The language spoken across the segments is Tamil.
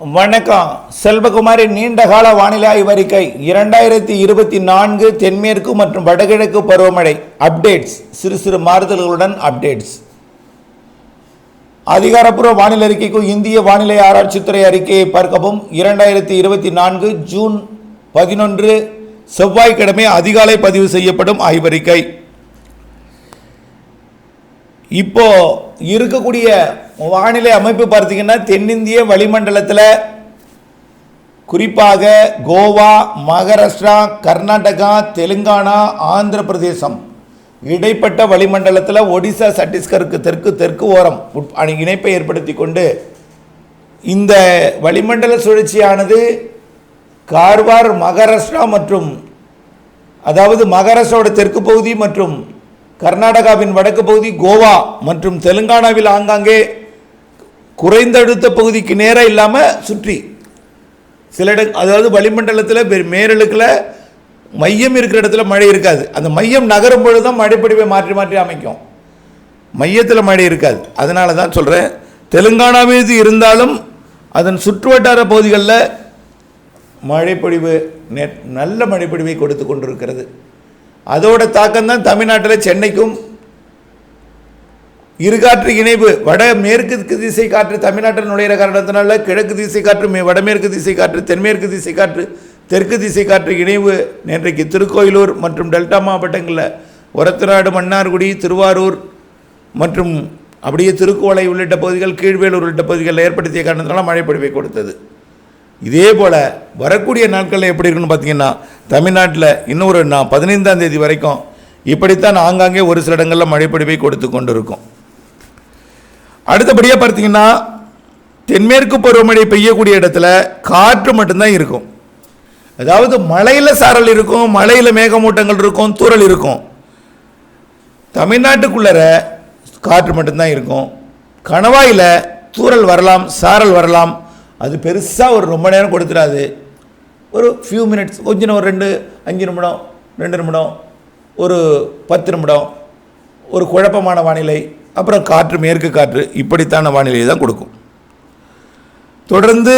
வணக்கம். செல்வகுமாரி நீண்டகால வானிலை ஆய்வறிக்கை இரண்டாயிரத்தி இருபத்தி நான்கு தென்மேற்கு மற்றும் வடகிழக்கு பருவமழை அப்டேட்ஸ் சிறு சிறு மாறுதல்களுடன் அப்டேட்ஸ். அதிகாரப்பூர்வ வானிலை அறிக்கைக்கு இந்திய வானிலை ஆராய்ச்சித்துறை அறிக்கையை பார்க்கவும் இரண்டாயிரத்தி இருபத்தி நான்கு ஜூன் பதினொன்று செவ்வாய்க்கிழமை அதிகாலை பதிவு செய்யப்படும் ஆய்வறிக்கை. இப்போ இருக்கக்கூடிய வானிலை அமைப்பு பார்த்தீங்கன்னா தென்னிந்திய வளிமண்டலத்தில் குறிப்பாக கோவா மகாராஷ்டிரா கர்நாடகா தெலுங்கானா ஆந்திர பிரதேசம் இடைப்பட்ட வளிமண்டலத்தில் ஒடிசா சட்டீஸ்கருக்கு தெற்கு தெற்கு ஓரம் உட்- அணி இணைப்பை ஏற்படுத்தி கொண்டு இந்த வளிமண்டல சுழற்சியானது கார்வார் மகாராஷ்டிரா மற்றும் அதாவது மகாராஷ்டிராவோட தெற்கு பகுதி மற்றும் கர்நாடகாவின் வடக்கு பகுதி கோவா மற்றும் தெலுங்கானாவில் ஆங்காங்கே குறைந்த அழுத்த பகுதிக்கு நேராக இல்லாமல் சுற்றி. சில இட அதாவது வளிமண்டலத்தில் மேலழுக்கில் மையம் இருக்கிற இடத்துல மழை இருக்காது. அந்த மையம் நகரும் பொழுது தான் மழைப்படிவை மாற்றி மாற்றி அமைக்கும். மையத்தில் மழை இருக்காது. அதனால தான் சொல்கிறேன் தெலுங்கானாவில் இது இருந்தாலும் அதன் சுற்றுவட்டார பகுதிகளில் மழைப்பொழிவு நெ நல்ல மழைப்பொழிவை கொடுத்து கொண்டிருக்கிறது. அதோட தாக்கம் தான் தமிழ்நாட்டில் சென்னைக்கும் இருகாற்று இணைவு வட மேற்கு திசை காற்று தமிழ்நாட்டில் நுழையிற காரணத்தினால கிழக்கு திசை காற்று மே- வடமேற்கு திசை காற்று தென்மேற்கு திசை காற்று தெற்கு திசை காற்று இணைவு நேற்றைக்கு திருக்கோயிலூர் மற்றும் டெல்டா மாவட்டங்களில் ஒரத்தநாடு மன்னார்குடி திருவாரூர் மற்றும் அப்படியே திருக்குவளை உள்ளிட்ட பகுதிகள் கீழ்வேலூர் உள்ளிட்ட பகுதிகளில் ஏற்படுத்திய காரணத்தினால மழைப்பொழிவை கொடுத்தது. இதே போல் வரக்கூடிய நாட்களில் எப்படி இருக்குன்னு பார்த்தீங்கன்னா தமிழ்நாட்டில் இன்னும் ஒரு நான் பதினைந்தாம் தேதி வரைக்கும் இப்படித்தான் ஆங்காங்கே ஒரு சில இடங்களில் மழைப்பொழிவை கொடுத்து கொண்டு இருக்கும் அடுத்தபடியாக பார்த்தீங்கன்னா தென்மேற்கு பருவமழை பெய்யக்கூடிய இடத்துல காற்று மட்டும்தான் இருக்கும். அதாவது மழையில் சாரல் இருக்கும் மலையில் மேகமூட்டங்கள் இருக்கும் தூறல் இருக்கும். தமிழ்நாட்டுக்குள்ளற காற்று மட்டும்தான் இருக்கும். கணவாயில் தூறல் வரலாம் சாரல் வரலாம் அது பெருசாக ஒரு ரொம்ப நேரம் கொடுத்துடாது ஒரு ஃபியூ மினிட்ஸ் கொஞ்ச நேரம் ஒரு ரெண்டு அஞ்சு நிமிடம் ரெண்டு நிமிடம் ஒரு பத்து நிமிடம் ஒரு குழப்பமான வானிலை அப்புறம் காற்று மேற்கு காற்று இப்படித்தான வானிலையை தான் கொடுக்கும். தொடர்ந்து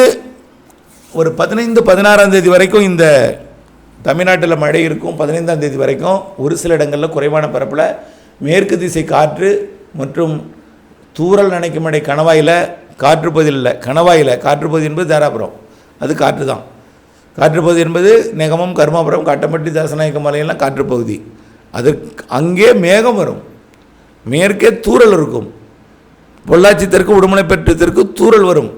ஒரு பதினைந்து பதினாறாம் தேதி வரைக்கும் இந்த தமிழ்நாட்டில் மழை இருக்கும். பதினைந்தாம் தேதி வரைக்கும் ஒரு சில இடங்களில் குறைவான பரப்பில். மேற்கு திசை காற்று மற்றும் தூரல் நினைக்கும் மழை கணவாயில் காற்று கணவாயில் காற்றுப்பதி என்பது தாராபுரம். அது காற்று தான். காற்றுப்பகுதி என்பது நெகமம் கருமாபுரம் காட்டம்பட்டி தாசநாயக்க மலையெல்லாம் காற்று பகுதி அது அங்கே மேகம் வரும். மேற்கே தூறல் இருக்கும். பொள்ளாச்சி தெற்கு உடுமலை பெற்று தெற்கு தூறல் வரும்.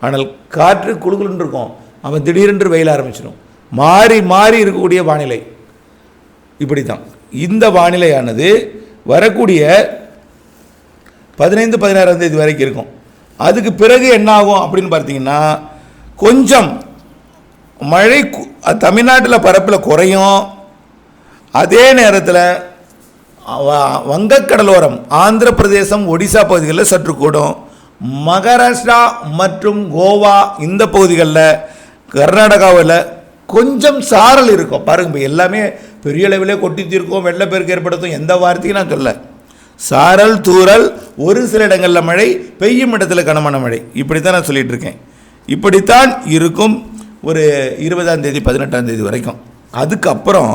ஆனால் காற்று குழுகுலுன்னு இருக்கும். அவன் திடீரென்று வெயில் ஆரம்பிச்சிடும். மாறி மாறி இருக்கக்கூடிய வானிலை. இப்படி தான் இந்த வானிலையானது வரக்கூடிய பதினைந்து பதினாறாம் தேதி வரைக்கும் இருக்கும். அதுக்கு பிறகு என்ன ஆகும் அப்படின்னு பார்த்தீங்கன்னா கொஞ்சம் மழை தமிழ்நாட்டில் பரப்பில் குறையும். அதே நேரத்தில் வ- வங்கக்கடலோரம் ஆந்திர பிரதேசம் ஒடிசா பகுதிகளில் சற்று கூடும். மகாராஷ்டிரா மற்றும் கோவா இந்த பகுதிகளில் கர்நாடகாவில் கொஞ்சம் சாரல் இருக்கும். பாருங்க எல்லாமே பெரிய அளவிலே கொட்டி தீர்க்கும் வெள்ளப்பெருக்கு ஏற்படுத்தும் எந்த வார்த்தையும் நான் சொல்ல சாரல் தூறல் ஒரு சில இடங்களில் மழை பெய்யும் இடத்துல கனமான மழை. இப்படி தான் நான் சொல்லிட்டு இருக்கேன் இப்படித்தான் இருக்கும் ஒரு இருபதாம் தேதி பதினெட்டாம் தேதி வரைக்கும். அதுக்கப்புறம்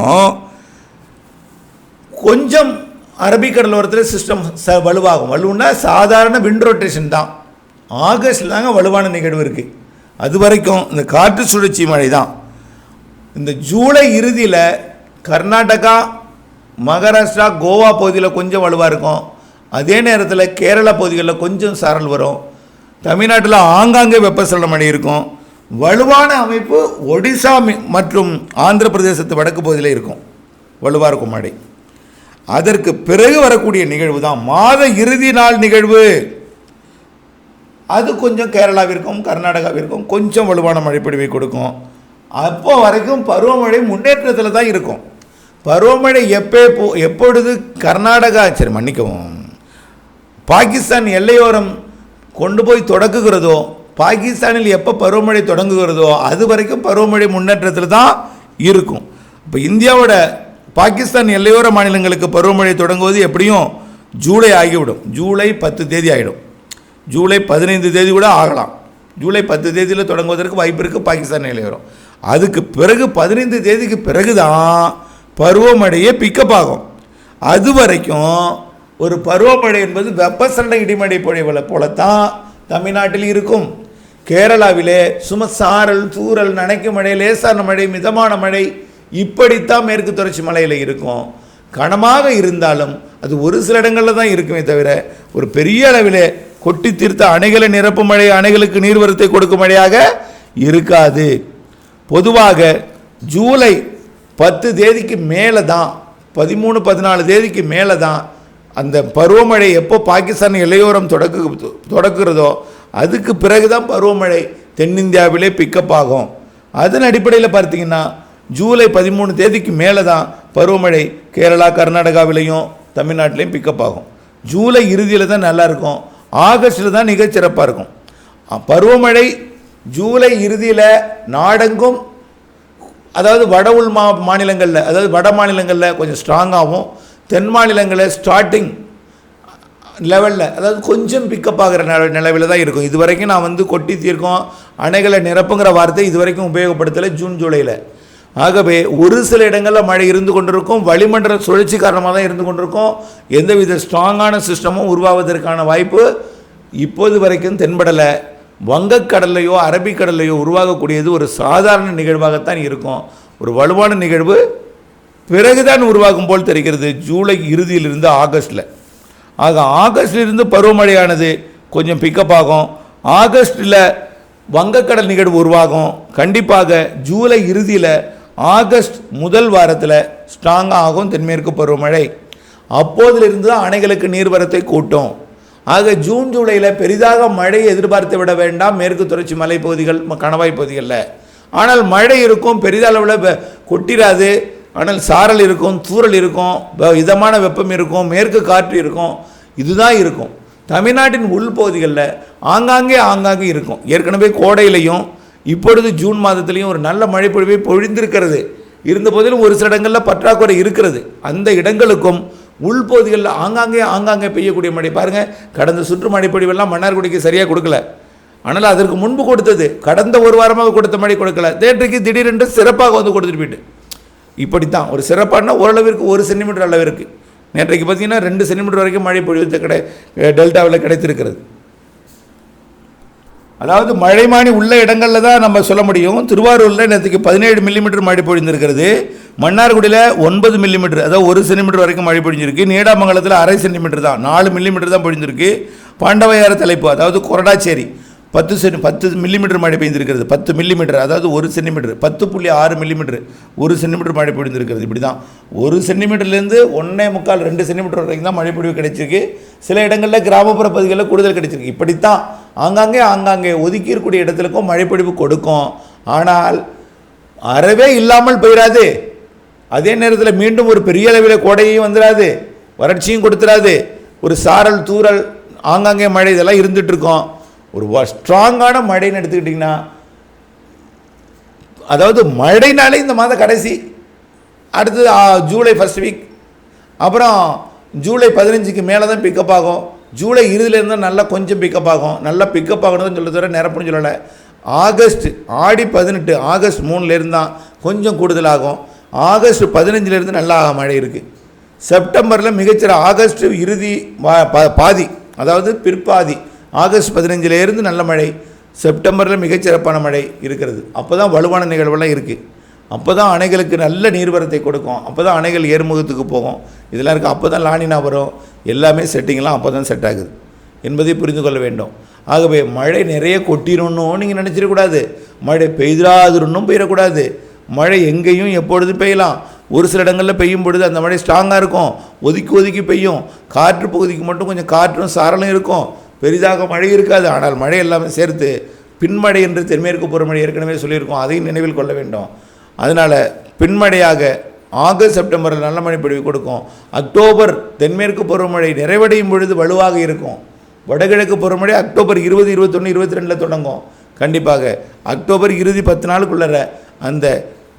கொஞ்சம் அரபிக்கடலோரத்தில் சிஸ்டம் ச வலுவாகும். வலுவுன்னா சாதாரண விண்ட் ரொட்டேஷன் தான். ஆகஸ்டில் தாங்க வலுவான நிகழ்வு இருக்குது அது வரைக்கும் இந்த காற்று சுழற்சி மழை தான். இந்த ஜூலை இறுதியில் கர்நாடகா மகாராஷ்டிரா கோவா பகுதியில் கொஞ்சம் வலுவாக இருக்கும். அதே நேரத்தில் கேரளா பகுதிகளில் கொஞ்சம் சாரல் வரும். தமிழ்நாட்டில் ஆங்காங்கே வெப்பசலனம் மழை இருக்கும். வலுவான அமைப்பு ஒடிசா மற்றும் ஆந்திர பிரதேசத்து வடக்கு பகுதியில் இருக்கும். வலுவாக இருக்கும் மழை. அதற்கு பிறகு வரக்கூடிய நிகழ்வு தான் மாத இறுதி நாள் நிகழ்வு. அது கொஞ்சம் கேரளாவிற்கும் கர்நாடகாவிற்கும் கொஞ்சம் வலுவான மழைப்பொழிவை கொடுக்கும். அப்போ வரைக்கும் பருவமழை முன்னேற்றத்தில் தான் இருக்கும். பருவமழை எப்போ போ எப்பொழுது கர்நாடகா சரி மன்னிக்கவும். பாகிஸ்தான் எல்லையோரம் கொண்டு போய் தொடக்குகிறதோ பாகிஸ்தானில் எப்போ பருவமழை தொடங்குகிறதோ அது வரைக்கும் பருவமழை முன்னேற்றத்தில் தான் இருக்கும். இப்போ இந்தியாவோட பாகிஸ்தான் எல்லையோர மாநிலங்களுக்கு பருவமழை தொடங்குவது எப்படியும் ஜூலை ஆகிவிடும். ஜூலை பத்து தேதி ஆகிடும். ஜூலை பதினைந்து தேதி கூட ஆகலாம். ஜூலை பத்து தேதியில் தொடங்குவதற்கு வாய்ப்பு இருக்குது பாகிஸ்தான் எல்லையோரம். அதுக்கு பிறகு பதினைந்து தேதிக்கு பிறகு தான் பருவமழையே பிக்கப் ஆகும். அது வரைக்கும் ஒரு பருவமழை என்பது வெப்பசலன இடிமழை பொழிவுல போலத்தான் தமிழ்நாட்டில் இருக்கும். கேரளாவிலே சும சாரல் தூறல் நனைக்கும் மழை லேசான மழை மிதமான மழை இப்படித்தான் மேற்கு தொடர்ச்சி மலையில் இருக்கும். கனமாக இருந்தாலும் அது ஒரு சில இடங்களில் தான் இருக்குமே தவிர ஒரு பெரிய அளவில் கொட்டி தீர்த்த அணைகளை நிரப்பும் மழை அணைகளுக்கு நீர்வரத்தை கொடுக்கும் மழையாக இருக்காது. பொதுவாக ஜூலை பத்து தேதிக்கு மேலே தான் பதிமூணு பதினாலு தேதிக்கு மேலே தான் அந்த பருவமழை எப்போ பாகிஸ்தான் இளையோரம் தொடக்கு தொடக்குறதோ அதுக்கு பிறகு தான் பருவமழை தென்னிந்தியாவிலே பிக்கப் ஆகும். அதன் அடிப்படையில் பார்த்தீங்கன்னா ஜூலை பதிமூணு தேதிக்கு மேலே தான் பருவமழை கேரளா கர்நாடகாவிலையும் தமிழ்நாட்டிலையும் பிக்கப் ஆகும். ஜூலை இறுதியில் தான் நல்லா இருக்கும். ஆகஸ்டில் தான் நிகழ்ச்சிறப்பாக இருக்கும் பருவமழை ஜூலை இறுதியில் நாடெங்கும் அதாவது வட உள் மா மாநிலங்களில் அதாவது வட மாநிலங்களில் கொஞ்சம் ஸ்ட்ராங்காகவும் தென் மாநிலங்களில் ஸ்டார்டிங் லெவலில் அதாவது கொஞ்சம் பிக்கப் ஆகிற நில நிலவில் தான் இருக்கும். இது வரைக்கும் நான் வந்து கொட்டி தீர்க்கும் அணைகளை நிரப்புங்கிற வார்த்தை இது வரைக்கும் உபயோகப்படுத்தலை ஜூன் ஜூலையில் ஆகவே ஒரு சில இடங்களில் மழை இருந்து கொண்டிருக்கும் வளிமண்டல சுழற்சி காரணமாக தான் இருந்து கொண்டிருக்கும் எந்தவித ஸ்ட்ராங்கான சிஸ்டமும் உருவாவதற்கான வாய்ப்பு இப்போது வரைக்கும் தென்படலை. வங்கக்கடல்லையோ அரபிக்கடல்லையோ உருவாகக்கூடியது ஒரு சாதாரண நிகழ்வாகத்தான் இருக்கும். ஒரு வலுவான நிகழ்வு பிறகுதான் உருவாகும் போல் தெரிகிறது. ஜூலை இறுதியிலிருந்து ஆகஸ்டில். ஆக ஆகஸ்டிலிருந்து பருவமழையானது கொஞ்சம் பிக்கப் ஆகும். ஆகஸ்டில் வங்கக்கடல் நிகழ்வு உருவாகும். கண்டிப்பாக ஜூலை இறுதியில் ஆகஸ்ட் முதல் வாரத்தில் ஸ்ட்ராங்காக ஆகும் தென்மேற்கு பருவமழை. அப்போதிலிருந்து தான் அணைகளுக்கு நீர்வரத்தை கூட்டும். ஆக ஜூன் ஜூலையில் பெரிதாக மழையை எதிர்பார்த்து விட வேண்டாம். மேற்கு தொடர்ச்சி மலைப்பகுதிகள் பகுதிகள் கணவாய் பகுதிகளில். ஆனால் மழை இருக்கும் பெரிதளவில் கொட்டிராது. ஆனால் சாரல் இருக்கும் தூறல் இருக்கும் வெ- இதமான வெப்பம் இருக்கும் மேற்கு காற்று இருக்கும். இதுதான் இருக்கும். தமிழ்நாட்டின் உள்பகுதிகளில் ஆங்காங்கே ஆங்காங்கே இருக்கும். ஏற்கனவே கோடையிலையும் இப்பொழுது ஜூன் மாதத்துலேயும் ஒரு நல்ல மழைப்பொழிவை பொழிந்திருக்கிறது. இருந்த போதிலும் ஒரு சில இடங்களில் பற்றாக்குறை இருக்கிறது. அந்த இடங்களுக்கும் உள்பகுதிகளில் ஆங்காங்கே ஆங்காங்கே பெய்யக்கூடிய மழை. பாருங்கள் கடந்த சுற்று மழைப்பொழிவெல்லாம் மன்னார்குடிக்கு சரியாக கொடுக்கல. ஆனால் அதற்கு முன்பு கொடுத்தது கடந்த ஒரு வாரமாக கொடுத்த மழை கொடுக்கல. தேற்றைக்கு திடீரென்று சிறப்பாக வந்து கொடுத்துட்டு போயிட்டு. இப்படித்தான் ஒரு சிறப்பான ஓரளவிற்கு ஒரு சென்டிமீட்டர் அளவிற்கு. நேற்றைக்கு பார்த்தீங்கன்னா ரெண்டு சென்டிமீட்டர் வரைக்கும் மழை பொழிவு கிடை டெல்டாவில் கிடைத்திருக்கிறது. அதாவது மழைமானி உள்ள இடங்களில் தான் நம்ம சொல்ல முடியும். திருவாரூரில் நேற்றுக்கு பதினேழு மில்லிமீட்டர் மழை பொழிந்திருக்கிறது. மன்னார்குடியில் ஒன்பது மில்லிமீட்டர் அதாவது ஒரு சென்டிமீட்டர் வரைக்கும் மழை பொழிஞ்சிருக்கு. நீடாமங்கலத்தில் அரை சென்டிமீட்டர் தான். நாலு மில்லிமீட்டர் தான் பொழிஞ்சிருக்கு. பாண்டவையார தலைப்பு அதாவது கொரடாச்சேரி. பத்து சென்டி பத்து மில்லிமீட்டர் மழை பெய்திருக்கிறது. பத்து மில்லிமீட்டர் அதாவது ஒரு சென்டிமீட்டர் பத்து புள்ளி ஆறு மில்லிமீட்டர் ஒரு சென்டிமீட்டர் மழை பொழிந்திருக்கிறது. இப்படி தான் ஒரு சென்டிமீட்டர்லேருந்து ஒன்றே முக்கால் ரெண்டு சென்டிமீட்டர் வரைக்கும் தான் மழை பொழிவு கிடைச்சிருக்கு. சில இடங்களில் கிராமப்புற பகுதிகளில் கூடுதல் கிடைச்சிருக்கு. இப்படித்தான் ஆங்காங்கே ஆங்காங்கே ஒதுக்கி இருக்கக்கூடிய இடத்துலக்கும் மழைப்பொழிவு கொடுக்கும். ஆனால் அறவே இல்லாமல் போயிடாது அதே நேரத்தில் மீண்டும் ஒரு பெரிய அளவில் கோடையும் வந்துடாது வறட்சியும் கொடுத்துடாது ஒரு சாரல் தூறல் ஆங்காங்கே மழை இதெல்லாம் இருந்துட்டு ஒரு ஸ்ட்ராங்கான மழைன்னு எடுத்துக்கிட்டிங்கன்னா அதாவது மழைனாலே இந்த மாத கடைசி அடுத்தது ஜூலை ஃபர்ஸ்ட் வீக் அப்புறம் ஜூலை பதினஞ்சுக்கு மேலே தான் பிக்கப் ஆகும். ஜூலை இறுதியிலேருந்து நல்லா கொஞ்சம் பிக்கப் ஆகும். நல்லா பிக்கப் ஆகணும்னு சொல்ல தவிர நிரப்புன்னு சொல்லலை ஆகஸ்ட் ஆடி பதினெட்டு ஆகஸ்ட் மூணுலேருந்து தான் கொஞ்சம் கூடுதலாகும். ஆகஸ்ட் பதினஞ்சுலேருந்து நல்லா மழை இருக்குது செப்டம்பரில் மிகச்சிற ஆகஸ்ட் இறுதி பா- பாதி அதாவது பிற்பாதி ஆகஸ்ட் பதினஞ்சிலேருந்து நல்ல மழை செப்டம்பரில் மிகச்சிறப்பான மழை இருக்கிறது. அப்போ தான் வலுவான நிகழ்வெல்லாம் இருக்குது அப்போ தான் அணைகளுக்கு நல்ல நீர்வரத்தை கொடுக்கும். அப்போ தான் அணைகள் ஏர்முகத்துக்கு போகும். இதெல்லாம் இருக்குது அப்போ தான் லானினா வரும். எல்லாமே செட்டிங்லாம் அப்போ தான் செட் ஆகுது. என்பதை புரிந்து கொள்ள வேண்டும். ஆகவே மழை நிறைய கொட்டிடணும் நீங்கள் நினச்சிடக்கூடாது. மழை பெய்திராதுன்னும் போயிடக்கூடாது மழை எங்கேயும் எப்பொழுது பெய்யலாம். ஒரு சில இடங்களில் பெய்யும் பொழுது அந்த மழை ஸ்ட்ராங்காக இருக்கும். ஒதுக்கி ஒதுக்கி பெய்யும். காற்று பகுதிக்கு மட்டும் கொஞ்சம் காற்றும் சாரலும் இருக்கும். பெரிதாக மழை இருக்காது. ஆனால் மழை எல்லாமே சேர்த்து பின்மழை என்று தென்மேற்கு பருவமழை ஏற்கனவே சொல்லியிருக்கோம். அதையும் நினைவில் கொள்ள வேண்டும். அதனால் பின்மழையாக ஆகஸ்ட் செப்டம்பரில் நல்ல மழை பொழிவு கொடுக்கும். அக்டோபர் தென்மேற்கு பருவமழை நிறைவடையும் பொழுது வலுவாக இருக்கும். வடகிழக்கு பருவமழை அக்டோபர் இருபது இருபத்தொன்று இருபத்தி ரெண்டில் தொடங்கும். கண்டிப்பாக அக்டோபர் இறுதி பத்து நாளுக்குள்ளற அந்த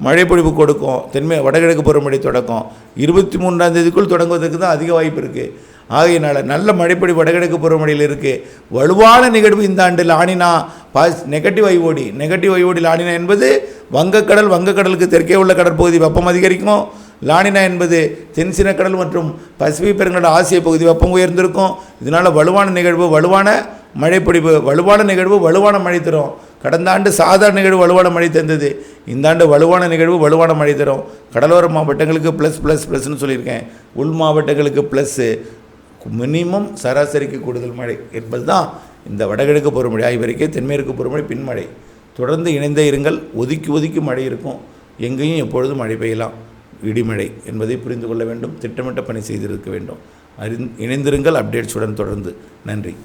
மழைப்பொழிவு கொடுக்கும் தென்மே வடகிழக்கு பருவமழை தொடக்கம். இருபத்தி மூன்றாம் தேதிக்குள் தொடங்குவதற்கு தான் அதிக வாய்ப்பு இருக்குது ஆகையினால் நல்ல மழைப்பொழிவு வடகிழக்கு பருவமழையில் இருக்குது வலுவான நிகழ்வு இந்த ஆண்டில் லானினா பாஸ் நெகட்டிவ் ஐஓடி நெகட்டிவ் ஐஓடியில் லானினா என்பது வங்கக்கடல் வங்கக்கடலுக்கு தெற்கே உள்ள கடற்பகுதி வெப்பம் அதிகரிக்கும். லானினா என்பது தென்சின கடல் மற்றும் பசிபிக் பெருங்கடல் ஆசிய பகுதி வெப்பம் உயர்ந்திருக்கும். இதனால் வலுவான நிகழ்வு வலுவான மழைப்பொழிவு வலுவான நிகழ்வு வலுவான மழை தரும். கடந்த ஆண்டு சாதாரண நிகழ்வு வலுவான மழை தந்தது. இந்த ஆண்டு வலுவான நிகழ்வு வலுவான மழை தரும். கடலோர மாவட்டங்களுக்கு ப்ளஸ் ப்ளஸ் ப்ளஸ்னு சொல்லியிருக்கேன். உள் மாவட்டங்களுக்கு ப்ளஸ்ஸு மினிமம் சராசரிக்கு கூடுதல் மழை என்பது தான் இந்த வடகிழக்கு பருவமழை ஆய்வறிக்கை தென்மேற்கு பருவமழை பின்மழை. தொடர்ந்து இணைந்தே இருங்கள். ஒதுக்கி ஒதுக்கி மழை இருக்கும். எங்கேயும் எப்பொழுதும் மழை பெய்யலாம். இடிமழை என்பதை புரிந்து கொள்ள வேண்டும். திட்டமிட்ட பணி செய்திருக்க வேண்டும். அறிந் இணைந்திருங்கள். அப்டேட்ஸுடன் தொடர்ந்து. நன்றி.